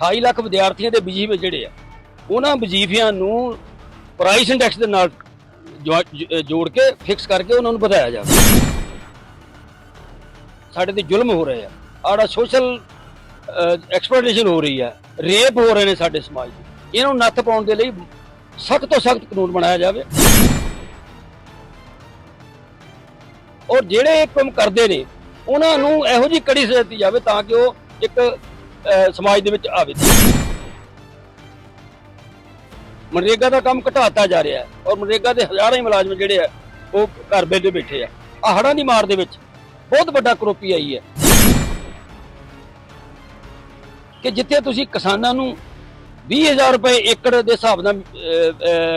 28 ਲੱਖ ਵਿਦਿਆਰਥੀਆਂ ਦੇ ਵਜ਼ੀਫੇ ਜਿਹੜੇ ਆ, ਉਹਨਾਂ ਵਜ਼ੀਫਿਆਂ ਨੂੰ ਪ੍ਰਾਈਸ ਇੰਡੈਕਸ ਦੇ ਨਾਲ ਜੋੜ ਕੇ ਫਿਕਸ ਕਰਕੇ ਉਹਨਾਂ ਨੂੰ ਵਧਾਇਆ ਜਾਵੇ ਸਾਡੇ ਤੇ ਜ਼ੁਲਮ ਹੋ ਰਹੇ ਆ। ਆੜਾ ਸੋਸ਼ਲ ਐਕਸਪਲੋਇਟੇਸ਼ਨ ਹੋ ਰਹੀ ਹੈ ਰੇਪ ਹੋ ਰਹੇ ਨੇ ਸਾਡੇ ਸਮਾਜ 'ਚ ਇਹਨਾਂ ਨੂੰ ਨੱਥ ਪਾਉਣ ਦੇ ਲਈ ਸਖਤ ਤੋਂ ਸਖਤ ਕਾਨੂੰਨ ਬਣਾਇਆ ਜਾਵੇ। ਔਰ ਜਿਹੜੇ ਇਹ ਕੰਮ ਕਰਦੇ ਨੇ, ਉਹਨਾਂ ਨੂੰ ਇਹੋ ਜਿਹੀ ਕੜੀ ਸਜ਼ਾ ਦਿੱਤੀ ਜਾਵੇ ਤਾਂ ਕਿ ਉਹ ਇੱਕ ਸਮਾਜ ਦੇ ਵਿੱਚ ਆਵੇ। ਮਨਰੇਗਾ ਦਾ ਕੰਮ ਘਟਾਤਾ ਜਾ ਰਿਹਾ ਹੈ ਔਰ ਮਨਰੇਗਾ ਦੇ ਹਜ਼ਾਰਾਂ ਹੀ ਮੁਲਾਜ਼ਮ ਜਿਹੜੇ ਆ ਉਹ ਘਰ ਬੈਠੇ ਬੈਠੇ ਆ ਆ ਹੜਾਂ ਦੀ ਮਾਰ ਦੇ ਵਿੱਚ ਬਹੁਤ ਵੱਡਾ ਕਰੋਪੀ ਆਈ ਹੈ। ਕਿ ਜਿੱਥੇ ਤੁਸੀਂ ਕਿਸਾਨਾਂ ਨੂੰ 20000 ਰੁਪਏ ਏਕੜ ਦੇ ਹਿਸਾਬ ਨਾਲ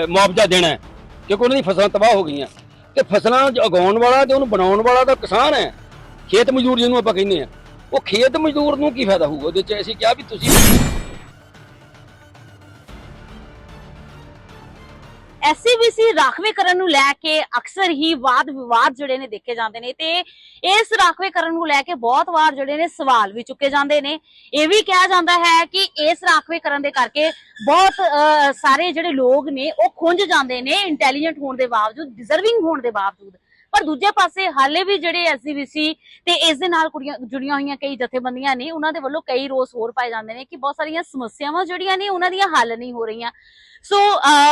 ਮੁਆਵਜ਼ਾ ਦੇਣਾ ਹੈ, ਕਿਉਂਕਿ ਉਹਨਾਂ ਦੀ ਫਸਲਾਂ ਤਬਾਹ ਹੋ ਗਈਆਂ। ਤੇ ਫਸਲਾਂ ਉਗਾਉਣ ਵਾਲਾ ਤੇ ਉਹਨੂੰ ਬਣਾਉਣ ਵਾਲਾ ਤਾਂ ਕਿਸਾਨ ਹੈ। ਖੇਤ ਮਜ਼ਦੂਰ ਜਿਹਨੂੰ ਆਪਾਂ ਕਹਿੰਦੇ ਆ ਉਹ ਖੇਤ ਮਜ਼ਦੂਰ ਨੂੰ ਕੀ ਫਾਇਦਾ ਹੋਊਗਾ? ਉਹਦੇ ਚ ਅਸੀਂ ਕਿਹਾ ਵੀ ਤੁਸੀਂ ਐਸਸੀਬੀਸੀ ਰਾਖਵੇਂਕਰਨ ਨੂੰ ਲੈ ਕੇ ਅਕਸਰ ਹੀ ਵਾਦ ਵਿਵਾਦ ਜਿਹੜੇ ਨੇ ਦੇਖੇ ਜਾਂਦੇ ਨੇ ਤੇ ਇਸ ਰਾਖਵੇਂਕਰਨ ਨੂੰ ਲੈ ਕੇ ਬਹੁਤ ਵਾਰ ਜਿਹੜੇ ਨੇ ਸਵਾਲ ਵੀ ਚੁੱਕੇ ਜਾਂਦੇ ਨੇ। ਇਹ ਵੀ ਕਿਹਾ ਜਾਂਦਾ ਹੈ ਕਿ ਇਸ ਰਾਖਵੇਂਕਰਨ ਦੇ ਕਰਕੇ ਬਹੁਤ ਸਾਰੇ ਜਿਹੜੇ ਲੋਕ ਨੇ ਉਹ ਖੁੰਝ ਜਾਂਦੇ ਨੇ ਇੰਟੈਲੀਜੈਂਟ ਹੋਣ ਦੇ ਬਾਵਜੂਦ ਡਿਜ਼ਰਵਿੰਗ ਹੋਣ ਦੇ ਬਾਵਜੂਦ। ਪਰ ਦੂਜੇ ਪਾਸੇ ਹਾਲੇ ਵੀ ਜਿਹੜੇ ਐਸਸੀਬੀਸੀ ਤੇ ਇਸ ਦੇ ਨਾਲ ਕੁੜੀਆਂ ਜੁੜੀਆਂ ਹੋਈਆਂ ਕਈ ਜਥੇਬੰਦੀਆਂ ਨੇ, ਉਹਨਾਂ ਦੇ ਵੱਲੋਂ ਕਈ ਰੋਸ ਹੋਰ ਪਾਏ ਜਾਂਦੇ ਨੇ ਕਿ ਬਹੁਤ ਸਾਰੀਆਂ ਸਮੱਸਿਆਵਾਂ ਜਿਹੜੀਆਂ ਨੇ ਉਹਨਾਂ ਦੀਆਂ ਹੱਲ ਨਹੀਂ ਹੋ ਰਹੀਆਂ। ਸੋ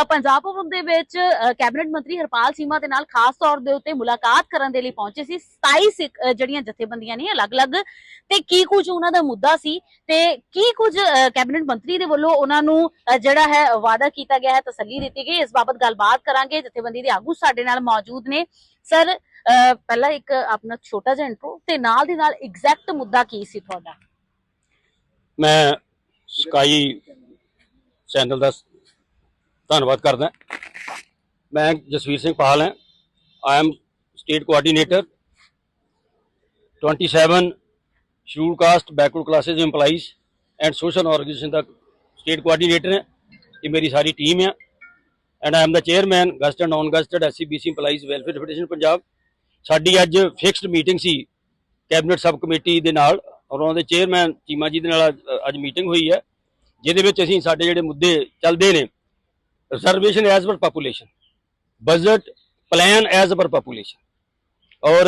ਪੰਜਾਬ ਭਵਨ ਦੇ ਵਿੱਚ ਕੈਬਨਿਟ ਮੰਤਰੀ ਹਰਪਾਲ ਸੀਮਾ ਦੇ ਨਾਲ ਖਾਸ ਤੌਰ ਦੇ ਉੱਤੇ ਮੁਲਾਕਾਤ ਕਰਨ ਦੇ ਲਈ ਪਹੁੰਚੇ ਸੀ 27 ਸਿੱਖ- ਜਿਹੜੀਆਂ ਜਥੇਬੰਦੀਆਂ ਨੇ ਅਲੱਗ-ਅਲੱਗ ਤੇ ਕੀ ਕੁਝ ਉਹਨਾਂ ਦਾ ਮੁੱਦਾ ਸੀ ਤੇ ਕੀ ਕੁਝ ਕੈਬਨਿਟ ਮੰਤਰੀ ਦੇ ਵੱਲੋਂ ਉਹਨਾਂ ਨੂੰ ਜਿਹੜਾ ਹੈ ਵਾਅਦਾ ਕੀਤਾ ਗਿਆ ਹੈ ਤਸੱਲੀ ਦਿੱਤੀ ਗਈ, ਇਸ ਬਾਬਤ ਗੱਲਬਾਤ ਕਰਾਂਗੇ। ਜਥੇਬੰਦੀ ਦੇ ਆਗੂ ਸਾਡੇ ਨਾਲ ਮੌਜੂਦ ਨੇ। ਸਰ ਪਹਿਲਾਂ ਇੱਕ ਆਪਣਾ ਛੋਟਾ ਜਿਹਾ ਇੰਟਰੋ ਤੇ ਨਾਲ ਦੀ ਨਾਲ ਐਗਜ਼ੈਕਟ ਮੁੱਦਾ ਕੀ ਸੀ ਤੁਹਾਡਾ? ਮੈਂ ਸਕਾਈ ਚੈਨਲ ਦਾ ਧੰਨਵਾਦ ਕਰਦਾ। ਮੈਂ ਜਸਵੀਰ ਸਿੰਘ ਪਾਲ ਹਾਂ। I am state coordinator 27 schedule caste backward classes EMPLOYEES and social organisation the state coordinator ਹੈ। ਇਹ ਮੇਰੀ ਸਾਰੀ ਟੀਮ ਹੈ। And I am the chairman gazetted and non gazetted SCBC EMPLOYEES welfare federation Punjab ਸਾਡੀ ਅੱਜ ਫਿਕਸਡ ਮੀਟਿੰਗ ਸੀ cabinet sub committee ਦੇ ਨਾਲ, ਔਰ ਉਹਨਾਂ ਦੇ ਚੇਅਰਮੈਨ ਚੀਮਾ ਜੀ ਦੇ ਨਾਲ ਅੱਜ- ਮੀਟਿੰਗ ਹੋਈ ਹੈ, ਜਿਹਦੇ ਵਿੱਚ ਅਸੀਂ ਸਾਡੇ ਜਿਹੜੇ ਮੁੱਦੇ ਚੱਲਦੇ ਨੇ reservation as per population budget plan as per population ਔਰ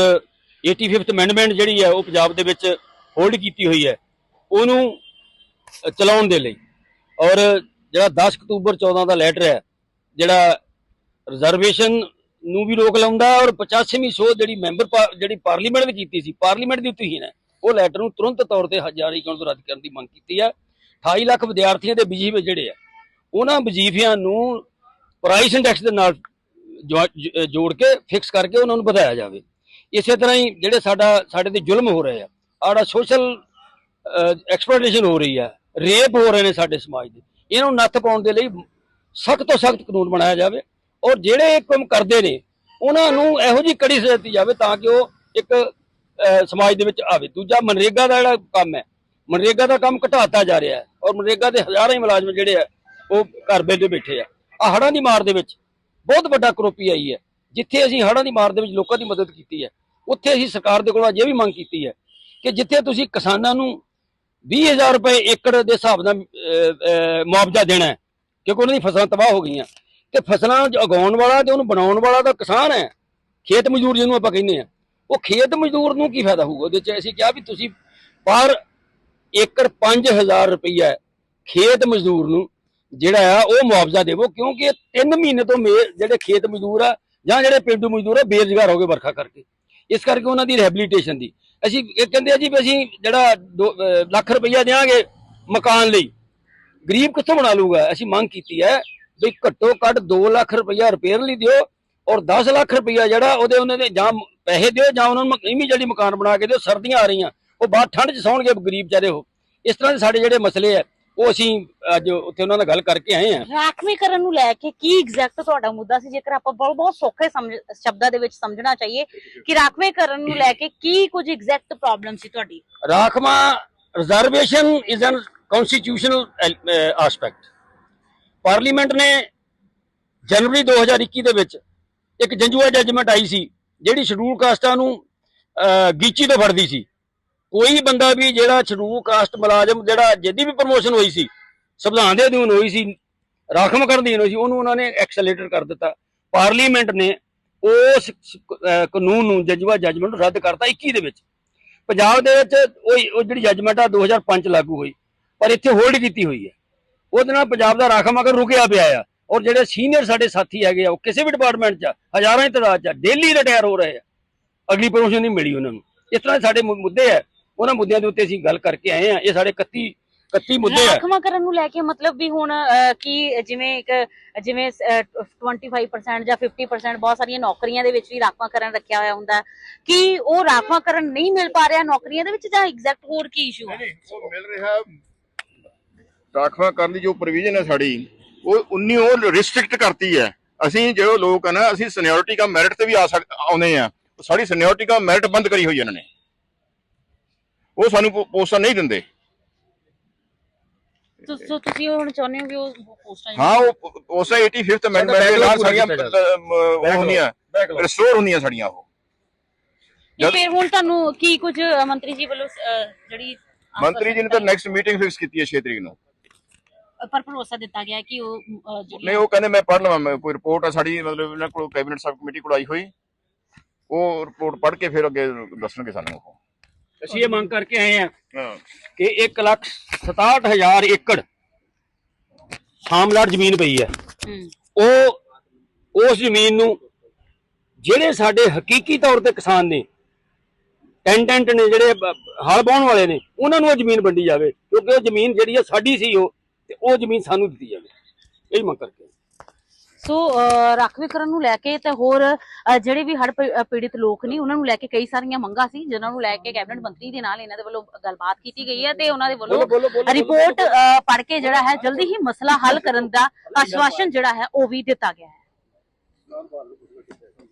85th ਅਮੈਂਡਮੈਂਟ ਜਿਹੜੀ ਹੈ ਉਹ ਪੰਜਾਬ ਦੇ ਵਿੱਚ ਹੋਲਡ ਕੀਤੀ ਹੋਈ ਹੈ, ਉਹਨੂੰ ਚਲਾਉਣ ਦੇ ਲਈ, ਔਰ ਜਿਹੜਾ 10 ਅਕਤੂਬਰ 14 ਦਾ ਲੈਟਰ ਹੈ ਜਿਹੜਾ ਰਿਜ਼ਰਵੇਸ਼ਨ ਨੂੰ ਵੀ ਰੋਕ ਲਾਉਂਦਾ ਔਰ 85ਵੀਂ ਸੋਧ ਜਿਹੜੀ ਮੈਂਬਰ ਜਿਹੜੀ ਪਾਰਲੀਮੈਂਟ ਨੇ ਕੀਤੀ ਸੀ ਪਾਰਲੀਮੈਂਟ ਦੀ ਉੱਤੇ ਹੈ ਉਹ ਲੈਟਰ ਨੂੰ ਤੁਰੰਤ ਤੌਰ ਤੇ ਜਾਰੀ ਕਰਨ ਤੋਂ ਰੱਦ ਕਰਨ ਦੀ ਮੰਗ ਕੀਤੀ ਹੈ। 28 ਲੱਖ ਵਿਦਿਆਰਥੀਆਂ ਦੇ ਵਜ਼ੀਫੇ ਜਿਹੜੇ ਆ, ਉਹਨਾਂ ਵਜ਼ੀਫਿਆਂ ਨੂੰ ਪ੍ਰਾਈਸ ਇੰਡੈਕਸ ਦੇ ਨਾਲ ਜੋੜ ਕੇ ਫਿਕਸ ਕਰਕੇ ਉਹਨਾਂ ਨੂੰ ਵਧਾਇਆ ਜਾਵੇ। ਇਸੇ ਤਰ੍ਹਾਂ ਹੀ ਜਿਹੜੇ ਸਾਡਾ, ਸਾਡੇ ਤੇ ਜ਼ੁਲਮ ਹੋ ਰਹੇ ਆ ਆੜਾ ਸੋਸ਼ਲ ਐਕਸਪਲੋਇਟੇਸ਼ਨ ਹੋ ਰਹੀ ਹੈ ਰੇਪ ਹੋ ਰਹੇ ਨੇ ਸਾਡੇ ਸਮਾਜ ਦੇ। ਇਹਨੂੰ ਨੱਥ ਪਾਉਣ ਦੇ ਲਈ ਸਖਤ ਤੋਂ ਸਖਤ ਕਾਨੂੰਨ ਬਣਾਇਆ ਜਾਵੇ ਔਰ ਜਿਹੜੇ ਇਹ ਕੰਮ ਕਰਦੇ ਨੇ, ਉਹਨਾਂ ਨੂੰ ਇਹੋ ਜਿਹੀ ਕੜੀ ਸਜ਼ਾ ਦਿੱਤੀ ਜਾਵੇ ਤਾਂ ਕਿ ਉਹ ਇੱਕ ਸਮਾਜ ਦੇ ਵਿੱਚ ਆਵੇ। ਦੂਜਾ, ਮਨਰੇਗਾ ਦਾ ਜਿਹੜਾ ਕੰਮ ਹੈ, ਮਨਰੇਗਾ ਦਾ ਕੰਮ ਘਟਾਤਾ ਜਾ ਰਿਹਾ ਹੈ ਔਰ ਮਨਰੇਗਾ ਦੇ ਹਜ਼ਾਰਾਂ ਹੀ ਮੁਲਾਜ਼ਮ ਜਿਹੜੇ ਆ ਉਹ ਘਰ ਬੈਠੇ ਬੈਠੇ ਆ। ਆ ਹੜਾਂ ਦੀ ਮਾਰ ਦੇ ਵਿੱਚ ਬਹੁਤ ਵੱਡਾ ਕਰੋਪੀ ਆਈ ਹੈ। ਜਿੱਥੇ ਅਸੀਂ ਹੜਾਂ ਦੀ ਮਾਰ ਦੇ ਵਿੱਚ ਲੋਕਾਂ ਦੀ ਮਦਦ ਕੀਤੀ ਹੈ, ਉੱਥੇ ਅਸੀਂ ਸਰਕਾਰ ਦੇ ਕੋਲੋਂ ਅੱਜ ਇਹ ਵੀ ਮੰਗ ਕੀਤੀ ਹੈ ਕਿ ਜਿੱਥੇ ਤੁਸੀਂ ਕਿਸਾਨਾਂ ਨੂੰ 20000 ਰੁਪਏ ਏਕੜ ਦੇ ਹਿਸਾਬ ਨਾਲ ਮੁਆਵਜ਼ਾ ਦੇਣਾ ਹੈ ਕਿਉਂਕਿ ਉਹਨਾਂ ਦੀ ਫਸਲਾਂ ਤਬਾਹ ਹੋ ਗਈਆਂ। ਤੇ ਫਸਲਾਂ ਜੋ ਉਗਾਉਣ ਵਾਲਾ ਤੇ ਉਹਨੂੰ ਬਣਾਉਣ ਵਾਲਾ ਤਾਂ ਕਿਸਾਨ ਹੈ। ਖੇਤ ਮਜ਼ਦੂਰ ਜਿਹਨੂੰ ਆਪਾਂ ਕਹਿੰਦੇ ਆ ਉਹ ਖੇਤ ਮਜ਼ਦੂਰ ਨੂੰ ਕੀ ਫਾਇਦਾ ਹੋਊਗਾ? ਉਹਦੇ ਚ ਅਸੀਂ ਕਿਹਾ ਵੀ ਤੁਸੀਂ ਪਰ ਏਕੜ 5000 ਰੁਪਈਆ ਖੇਤ ਮਜ਼ਦੂਰ ਨੂੰ ਜਿਹੜਾ ਆ, ਉਹ ਮੁਆਵਜ਼ਾ ਦੇਵੋ। ਕਿਉਂਕਿ 3 ਮਹੀਨੇ ਤੋਂ ਮੇ ਜਿਹੜੇ ਖੇਤ ਮਜ਼ਦੂਰ ਆ ਜਾਂ ਜਿਹੜੇ ਪਿੰਡੂ ਮਜ਼ਦੂਰ ਆ, ਬੇਰੁਜ਼ਗਾਰ ਹੋ ਗਏ ਵਰਖਾ ਕਰਕੇ। ਇਸ ਕਰਕੇ ਉਹਨਾਂ ਦੀ ਰਿਹੈਬਿਲਿਟੇਸ਼ਨ ਦੀ। ਅਸੀਂ ਇਹ ਕਹਿੰਦੇ ਆ ਜੀ ਵੀ ਅਸੀਂ ਜਿਹੜਾ ਦੋ- ਲੱਖ ਰੁਪਈਆ ਦੇਵਾਂਗੇ ਮਕਾਨ ਲਈ ਗਰੀਬ ਕਿੱਥੋਂ ਬਣਾ ਲੂਗਾ ਅਸੀਂ ਮੰਗ ਕੀਤੀ ਹੈ ਵੀ ਘੱਟੋ ਘੱਟ 2 ਲੱਖ ਰੁਪਈਆ ਰਿਪੇਅਰ ਲਈ ਦਿਓ ਔਰ 10 ਲੱਖ ਰੁਪਈਆ ਜਿਹੜਾ ਉਹਦੇ ਉਹਨਾਂ ਦੇ ਜਾਂ ਪੈਸੇ ਦਿਓ ਜਾਂ ਉਹਨਾਂ ਨੂੰ ਇਮੀਡੀਏਟਲੀ ਮਕਾਨ ਬਣਾ ਕੇ ਦਿਓ ਸਰਦੀਆਂ ਆ ਰਹੀਆਂ। ਉਹ ਬਾਹਰ ਠੰਡ 'ਚ ਸੌਣਗੇ ਗਰੀਬ ਵਿਚਾਰੇ ਉਹ। ਇਸ ਤਰ੍ਹਾਂ ਦੇ ਸਾਡੇ ਜਿਹੜੇ ਮਸਲੇ ਆ ਉਹ ਅਸੀਂ ਅੱਜ ਉੱਥੇ ਉਹਨਾਂ ਨਾਲ ਗੱਲ ਕਰਕੇ ਆਏ ਆ ਰਾਖਵੀਕਰਨ ਨੂੰ ਲੈ ਕੇ ਕੀ ਐਗਜ਼ੈਕਟ ਤੁਹਾਡਾ ਮੁੱਦਾ ਸੀ? ਜੇਕਰ ਆਪਾਂ ਬਹੁਤ ਬਹੁਤ ਸੌਖੇ ਸ਼ਬਦਾਂ ਦੇ ਵਿੱਚ ਸਮਝਣਾ ਚਾਹੀਏ ਕਿ ਰਾਖਵੇਂਕਰਨ ਨੂੰ ਲੈ ਕੇ ਕੀ ਕੁਝ ਐਗਜ਼ੈਕਟ ਪ੍ਰੋਬਲਮ ਸੀ ਤੁਹਾਡੀ? ਰਾਖਵਾ reservation is an constitutional aspect Parliament ਨੇ ਜਨਵਰੀ 2021 ਦੇ ਵਿੱਚ ਇੱਕ ਜੰਜੂਆ ਜੱਜਮੈਂਟ ਆਈ ਸੀ, ਜਿਹੜੀ ਸ਼ਡਿਊਲ ਕਾਸਟਾਂ ਨੂੰ ਗੀਚੀ ਤੋਂ ਫੜਦੀ ਸੀ। ਕੋਈ ਬੰਦਾ ਵੀ ਜਿਹੜਾ ਸ਼ਡਿਊਲ ਕਾਸਟ ਮੁਲਾਜ਼ਮ, ਜਿਹੜਾ ਜਿਹਦੀ ਵੀ ਪ੍ਰਮੋਸ਼ਨ ਹੋਈ ਸੀ, ਸੰਵਿਧਾਨ ਦੇ ਅਧੀਨ ਹੋਈ ਸੀ, ਰਾਖਵ ਕਰਨ ਦੀ ਹੋਈ ਸੀ, ਉਹਨੂੰ ਉਹਨਾਂ ਨੇ ਐਕਸਲੇਟਰ ਕਰ ਦਿੱਤਾ। ਪਾਰਲੀਮੈਂਟ ਨੇ ਉਸ ਕਾਨੂੰਨ ਨੂੰ ਜੰਜੂਆ ਜੱਜਮੈਂਟ ਨੂੰ ਰੱਦ ਕਰਤਾ 21 ਦੇ ਵਿੱਚ। ਪੰਜਾਬ ਦੇ ਵਿੱਚ ਉਹ ਜਿਹੜੀ ਜੱਜਮੈਂਟ ਆ 2005 ਚ ਲਾਗੂ ਹੋਈ। ਪਰ ਇੱਥੇ ਹੋਲਡ ਕੀਤੀ ਹੋਈ ਹੈ। ਉਹਦੇ ਨਾਲ ਪੰਜਾਬ ਦਾ ਰਾਖਵਾਂਕਰ ਰੁਕਿਆ ਪਿਆ ਆ। ਔਰ ਜਿਹੜੇ ਸੀਨੀਅਰ ਸਾਡੇ ਸਾਥੀ ਹੈਗੇ ਆ ਉਹ ਕਿਸੇ ਵੀ ਡਿਪਾਰਟਮੈਂਟ 'ਚ ਹਜ਼ਾਰਾਂ ਦੀ ਤਾਦਾਦ 'ਚ ਡੇਲੀ ਰਿਟਾਇਰ ਹੋ ਰਹੇ ਆ। ਅਗਲੀ ਪ੍ਰਮੋਸ਼ਨ ਨਹੀਂ ਮਿਲੀ ਉਹਨਾਂ ਨੂੰ। ਇਸ ਤਰ੍ਹਾਂ ਸਾਡੇ ਮੁੱਦੇ ਆ। ਉਹਨਾਂ ਮੁੱਦਿਆਂ ਦੇ ਉੱਤੇ ਅਸੀਂ ਗੱਲ ਕਰਕੇ ਆਏ ਆ। ਇਹ ਸਾਡੇ 31 31 ਮੁੱਦੇ ਆ। ਰਾਖਵਾਂਕਰਨ ਨੂੰ ਲੈ ਕੇ ਮਤਲਬ ਵੀ ਹੁਣ ਕੀ ਜਿਵੇਂ ਇੱਕ ਜਿਵੇਂ ਅਹ, 25% ਜਾਂ 50% ਬਹੁਤ ਸਾਰੀਆਂ ਨੌਕਰੀਆਂ ਦੇ ਵਿੱਚ ਵੀ ਰਾਖਵਾਂਕਰਨ ਰੱਖਿਆ ਹੋਇਆ ਹੁੰਦਾ ਹੈ। ਕੀ ਉਹ ਰਾਖਵਾਂਕਰਨ ਨਹੀਂ ਮਿਲ ਪਾ ਰਿਹਾ ਨੌਕਰੀਆਂ ਦੇ ਵਿੱਚ ਜਾਂ ਐਗਜ਼ੈਕਟ ਹੋਰ ਕੀ ਇਸ਼ੂ ਹੈ ਨਹੀਂ ਉਹ ਮਿਲ ਰਿਹਾ ਰਾਖਵਾ ਕਰਨ ਦੀ ਜੋ ਪ੍ਰੋਵੀਜ਼ਨ ਹੈ ਸਾਡੀ ਉਹ ਉਨੀ ਉਹ ਰਿਸਟ੍ਰਿਕਟ ਕਰਤੀ ਹੈ। ਅਸੀਂ ਜਿਹੜੇ ਲੋਕ ਹਨ ਅਸੀਂ ਸੀਨੀਅਰਿਟੀ ਦਾ ਮੈਰਿਟ ਤੇ ਵੀ ਆ ਸਕ ਆਉਂਦੇ ਆ। ਸਾਡੀ ਸੀਨੀਅਰਿਟੀ ਦਾ ਮੈਰਿਟ ਬੰਦ ਕਰੀ ਹੋਈ ਇਹਨਾਂ ਨੇ। ਉਹ ਸਾਨੂੰ ਪੋਸਟਾਂ ਨਹੀਂ ਦਿੰਦੇ। ਸੋ ਤੁਸੀਂ ਹੁਣ ਚਾਹੁੰਦੇ ਹੋ ਕਿ ਉਹ ਪੋਸਟਾਂ ਹਾਂ ਉਹ ਪੋਸਟਾਂ 85th ਅਮੈਂਡਮੈਂਟ ਦੇ ਨਾਲ ਸਾਡੀਆਂ ਹੁੰਦੀਆਂ ਰਿਸਟੋਰ ਹੁੰਦੀਆਂ ਸਾਡੀਆਂ ਉਹ। ਫਿਰ ਹੁਣ ਤੁਹਾਨੂੰ ਕੀ ਕੁਝ ਮੰਤਰੀ ਜੀ ਵੱਲੋਂ ਜਿਹੜੀ ਮੰਤਰੀ ਜੀ ਨੇ ਤਾਂ ਨੈਕਸਟ ਮੀਟਿੰਗ ਫਿਕਸ ਕੀਤੀ ਹੈ 6 ਤਰੀਕ ਨੂੰ। ਪਰ ਭਰੋਸਾ ਦਿੱਤਾ ਗਿਆ ਕਿ ਉਹ ਅਹ, ਜਿਹੜੀ ਨਹੀਂ ਉਹ ਕਹਿੰਦੇ ਮੈਂ ਪੜ੍ਹ ਲਵਾਂ ਮੈਂ ਕੋਈ ਰਿਪੋਰਟ ਆ ਸਾਡੀ ਮਤਲਬ ਇਹਨਾਂ ਕੋਲ ਕੈਬਨਿਟ ਸਬ ਕਮੇਟੀ ਕੋਲ ਆਈ ਹੋਈ। ਉਹ ਰਿਪੋਰਟ ਪੜ੍ਹ ਕੇ ਫਿਰ ਅੱਗੇ ਦੱਸਣਗੇ ਸਾਨੂੰ ਉਹ। ਅਸੀਂ ਇਹ ਮੰਗ ਕਰਕੇ ਆਏ ਆ ਹਾਂ। ਕਿ 1 ਲੱਖ 67000 ਏਕੜ ਸਾਮਲਾਟ ਜ਼ਮੀਨ ਪਈ ਹੈ। ਉਹ ਉਸ ਜ਼ਮੀਨ ਨੂੰ ਜਿਹੜੇ ਸਾਡੇ ਹਕੀਕੀ ਤੌਰ ਤੇ ਕਿਸਾਨ ਨੇ ਟੈਂਡੈਂਟ ਨੇ ਜਿਹੜੇ ਬ- ਹਲ ਬਾਉਣ ਵਾਲੇ ਨੇ ਉਹਨਾਂ ਨੂੰ ਉਹ ਜ਼ਮੀਨ ਵੰਡੀ ਜਾਵੇ ਕਿਉਂਕਿ ਉਹ ਜ਼ਮੀਨ ਜਿਹੜੀ ਹੈ ਸਾਡੀ ਸੀ ਉਹ। ਤੇ ਉਹ ਜ਼ਮੀਨ ਸਾਨੂੰ ਦਿੱਤੀ ਜਾਵੇ। ਇਹ ਮੰਗ ਕਰਕੇ। ਸੋ ਰਾਖਵੇਂਕਰਨ ਨੂੰ ਲੈ ਕੇ ਤੇ ਹੋਰ ਜਿਹੜੇ ਵੀ ਅਹ, ਪੀੜਿਤ ਲੋਕ ਨੇ ਉਹਨਾਂ ਨੂੰ ਲੈ ਕੇ ਕਈ ਸਾਰੀਆਂ ਮੰਗਾਂ ਸੀ ਜਿਨ੍ਹਾਂ ਨੂੰ ਲੈ ਕੇ ਕੈਬਨਿਟ ਮੰਤਰੀ ਦੇ ਨਾਲ ਇਹਨਾਂ ਦੇ ਵੱਲੋਂ ਗੱਲਬਾਤ ਕੀਤੀ ਗਈ ਹੈ ਤੇ ਉਹਨਾਂ ਦੇ ਵੱਲੋਂ ਰਿਪੋਰਟ ਪੜ੍ਹ ਕੇ ਜਿਹੜਾ ਹੈ ਜਲਦੀ ਹੀ ਮਸਲਾ ਹੱਲ ਕਰਨ ਦਾ ਆਸ਼ਵਾਸਨ ਜਿਹੜਾ ਹੈ ਉਹ ਵੀ ਦਿੱਤਾ ਗਿਆ ਹੈ।